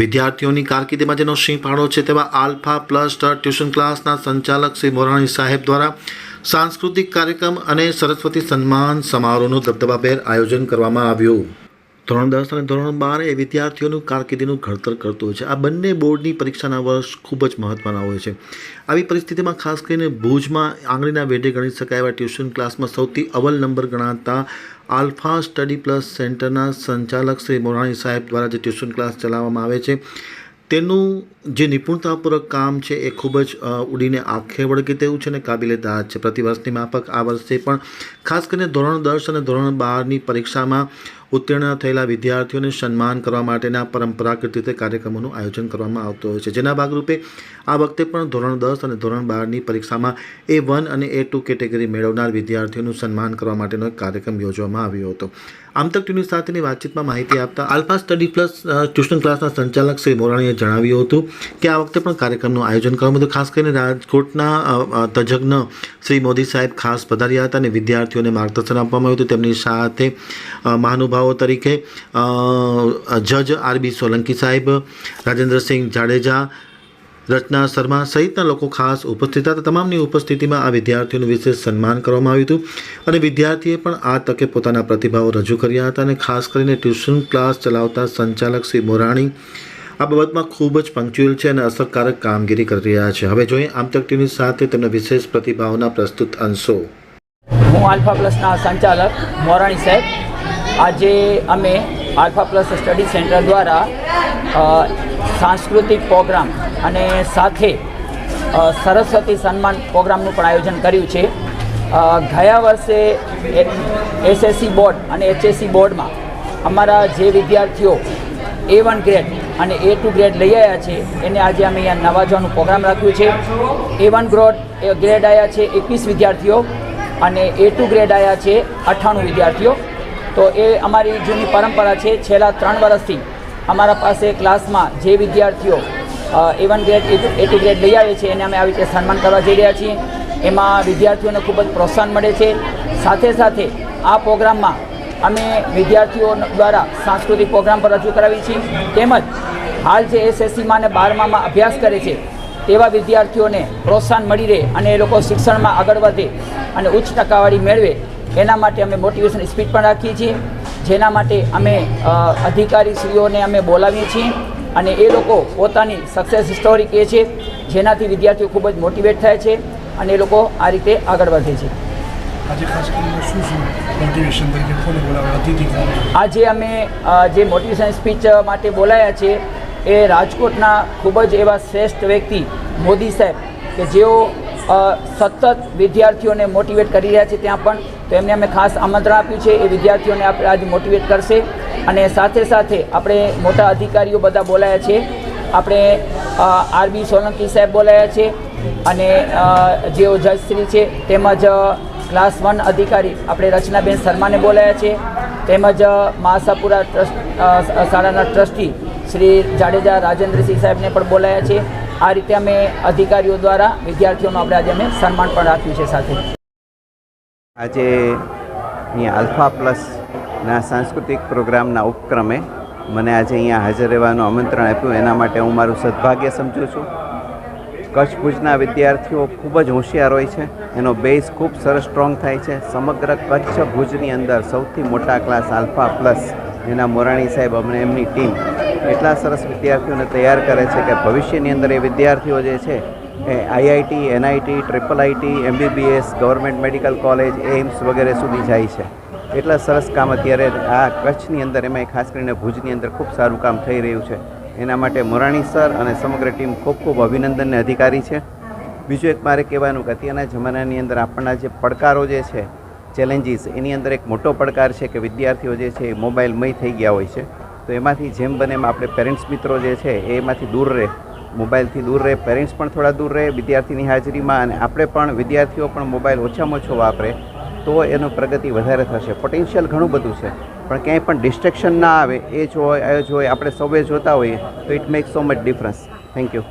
વિદ્યાર્થીઓની કારકિર્દીમાં જેનો સિંહ ફાળો છે, તેવા આલ્ફા પ્લસ ટ્યુશન ક્લાસના સંચાલક શ્રી મોરાણી સાહેબ દ્વારા સાંસ્કૃતિક કાર્યક્રમ અને સરસ્વતી સન્માન સમારોહનું દબદબાભેર આયોજન કરવામાં આવ્યું. ધોરણ દસ અને ધોરણ બાર એ વિદ્યાર્થીઓનું કારકિર્દીનું ઘડતર કરતું હોય છે. આ બંને બોર્ડની પરીક્ષાના વર્ષ ખૂબ જ મહત્ત્વના હોય છે. આવી પરિસ્થિતિમાં ખાસ કરીને ભુજમાં આંગળીના વેઢે ગણી શકાય એવા ટ્યુશન ક્લાસમાં સૌથી અવ્વલ નંબર ગણાતા આલ્ફા સ્ટડી પ્લસ સેન્ટરના સંચાલક શ્રી મોરાણી સાહેબ દ્વારા જે ટ્યુશન ક્લાસ ચલાવવામાં આવે છે, તેનું જે નિપુણતાપૂર્વક કામ છે એ ખૂબ જ ઉડીને આંખે વળગે તેવું છે ને કાબિલે દાદ છે. પ્રતિવર્ષની માફક આ વર્ષે પણ ખાસ કરીને ધોરણ દસ અને ધોરણ બારની પરીક્ષામાં ઉત્તીર્ણ થયેલા વિદ્યાર્થીઓને સન્માન કરવા માટેના પરંપરાગત રીતે કાર્યક્રમોનું આયોજન કરવામાં આવતું હોય છે. જેના ભાગરૂપે આ વખતે પણ ધોરણ દસ અને ધોરણ બારની પરીક્ષામાં એ વન અને એ ટુ કેટેગરી મેળવનાર વિદ્યાર્થીઓનું સન્માન કરવા માટેનો એક કાર્યક્રમ યોજવામાં આવ્યો હતો. આમતક ટીવી સાથેની વાતચીતમાં માહિતી આપતા આલ્ફા સ્ટડી પ્લસ ટ્યુશન ક્લાસના સંચાલક શ્રી મોરાણીએ જણાવ્યું હતું કે આ વખતે પણ કાર્યક્રમનું આયોજન કરવામાં હતું. ખાસ કરીને રાજકોટના તજજ્ઞ શ્રી મોદી સાહેબ ખાસ પધાર્યા હતા અને વિદ્યાર્થીઓને માર્ગદર્શન આપવામાં આવ્યું હતું. તેમની સાથે મહાનુભાવો તરીકે જજ આરબી સોલંકી સાહેબ, રાજેન્દ્રસિંહ જાડેજા રચના શર્મા સહિતના લોકો ખાસ ઉપસ્થિત હતા. તમામની ઉપસ્થિતિમાં આ વિદ્યાર્થીઓનું વિશેષ સન્માન કરવામાં આવ્યું હતું અને વિદ્યાર્થીએ પણ આ તકે પોતાના પ્રતિભાવો રજૂ કર્યા હતા અને ખાસ કરીને ટ્યુશન ક્લાસ ચલાવતા સંચાલક શ્રી મોરાણી આ બાબતમાં ખૂબ જ પંક્ચ્યુઅલ છે અને અસરકારક કામગીરી કરી રહ્યા છે. હવે જોઈએ આમતક ટીવી સાથે તેમના વિશેષ પ્રતિભાવોના પ્રસ્તુત અંશો. હું આલ્ફા પ્લસના સંચાલક મોરાણી સાહેબ. આજે અમે આલ્ફા પ્લસ સ્ટડી સેન્ટર દ્વારા સાંસ્કૃતિક પ્રોગ્રામ અને સાથે સરસ્વતી સન્માન પ્રોગ્રામનું પણ આયોજન કર્યું છે. ગયા વર્ષે એસએસસી બોર્ડ અને એચએસસી બોર્ડમાં અમારા જે વિદ્યાર્થીઓ એ વન ગ્રેડ અને એ ટુ ગ્રેડ લઈ આવ્યા છે, એને આજે અમે અહીંયા નવાજવાનું પ્રોગ્રામ રાખ્યું છે. એ વન ગ્રોડ ગ્રેડ આવ્યા છે એકવીસ વિદ્યાર્થીઓ અને એ ટુ ગ્રેડ આવ્યા છે અઠ્ઠાણું વિદ્યાર્થીઓ. તો એ અમારી જૂની પરંપરા છે. છેલ્લા ત્રણ વર્ષથી અમારા પાસે ક્લાસમાં જે વિદ્યાર્થીઓ A one grade A grade લઈ આવે છે, એને અમે આવી રીતે સન્માન કરવા જઈ રહ્યા છીએ. એમાં વિદ્યાર્થીઓને ખૂબ જ પ્રોત્સાહન મળે છે. સાથે સાથે આ પ્રોગ્રામમાં અમે વિદ્યાર્થીઓ દ્વારા સાંસ્કૃતિક પ્રોગ્રામ પર રજૂ કરાવી છીએ. તેમજ હાલ જે એસએસસીમાં અને બારમામાં અભ્યાસ કરે છે, તેવા વિદ્યાર્થીઓને પ્રોત્સાહન મળી રહે અને એ લોકો શિક્ષણમાં આગળ વધે અને ઉચ્ચ ટકાવારી મેળવે એના માટે અમે મોટિવેશન સ્પીચ પણ રાખીએ છીએ જેના માટે અમે અધિકારીશ્રીઓને અમે બોલાવીએ છીએ અને એ લોકો પોતાની સક્સેસ સ્ટોરી કહે છે જેનાથી વિદ્યાર્થીઓ ખૂબ જ મોટિવેટ થાય છે અને એ લોકો આ રીતે આગળ વધે છે? આજે અમે જે મોટિવેશન સ્પીચ માટે બોલાયા છે એ રાજકોટના ખૂબ જ એવા શ્રેષ્ઠ વ્યક્તિ મોદી સાહેબ કે જેઓ સતત વિદ્યાર્થીઓને મોટિવેટ કરી રહ્યા છે ત્યાં પણ તો એમને અમે ખાસ આમંત્રણ આપ્યું છે, એ વિદ્યાર્થીઓને આપણે આજે મોટિવેટ કરશે. અને સાથે સાથે આપણે મોટા અધિકારીઓ બધા બોલાયા છે. આપણે આરબી સોલંકી સાહેબ બોલાયા છે અને જેઓ જજશ્રી છે, તેમજ ક્લાસ વન અધિકારી આપણે રચનાબેન શર્માને બોલાયા છે. તેમજ મહાસાપુરા ટ્રસ્ટ શાળાના ટ્રસ્ટી શ્રી જાડેજા રાજેન્દ્રસિંહ સાહેબને પણ બોલાયા છે. આ રીતે અમે અધિકારીઓ દ્વારા વિદ્યાર્થીઓનું આપણે આજે અમે સન્માન પણ રાખ્યું છે સાથે. આજે અહીંયા આલ્ફા પ્લસના સાંસ્કૃતિક પ્રોગ્રામના ઉપક્રમે મને આજે અહીંયા હાજર રહેવાનું આમંત્રણ આપ્યું. એના માટે હું મારું સદભાગ્ય સમજું છું. કચ્છ ભુજના વિદ્યાર્થીઓ ખૂબ જ હોશિયાર હોય છે. એનો બેઝ ખૂબ સરસ સ્ટ્રોંગ થાય છે. સમગ્ર કચ્છ ભુજની અંદર સૌથી મોટા ક્લાસ આલ્ફા પ્લસ એના મોરાણી સાહેબ અમને એમની ટીમ એટલા સરસ વિદ્યાર્થીઓને તૈયાર કરે છે કે ભવિષ્યની અંદર એ વિદ્યાર્થીઓ જે છે IIT, NIT triple IT MBBS government medical college AIIMS વગેરે સુધી જાય છે. એટલા સરસ કામ અત્યારે આ કચ્છની અંદર, એમાં ખાસ કરીને ભુજની અંદર ખૂબ સારું કામ થઈ રહ્યું છે. એના માટે મોરાણી સર અને સમગ્ર ટીમ ખૂબ ખૂબ અભિનંદનને અધિકારી છે. બીજું એક મારે કહેવાનું કે અત્યારના જમાનાની અંદર આપણના જે પડકારો જે છે ચેલેન્જીસ એની અંદર એક મોટો પડકાર છે કે વિદ્યાર્થીઓ જે છે એ મોબાઈલમય થઈ ગયા હોય છે. તો એમાંથી જેમ બને એમ આપણે પેરેન્ટ્સ મિત્રો જે છે એમાંથી દૂર રહે. મોબાઈલથી દૂર રહે, પેરેન્ટ્સ પણ થોડા દૂર રહે, વિદ્યાર્થીની હાજરીમાં અને આપણે પણ, વિદ્યાર્થીઓ પણ મોબાઈલ ઓછામાં ઓછો વાપરે, તો એનો પ્રગતિ વધારે થશે. પોટેન્શિયલ ઘણું બધું છે, પણ ક્યાંય પણ ડિસ્ટ્રેક્શન ના આવે, એ જ હોય એ આપણે સૌએ જોતા હોઈએ, તો it make so much difference thank you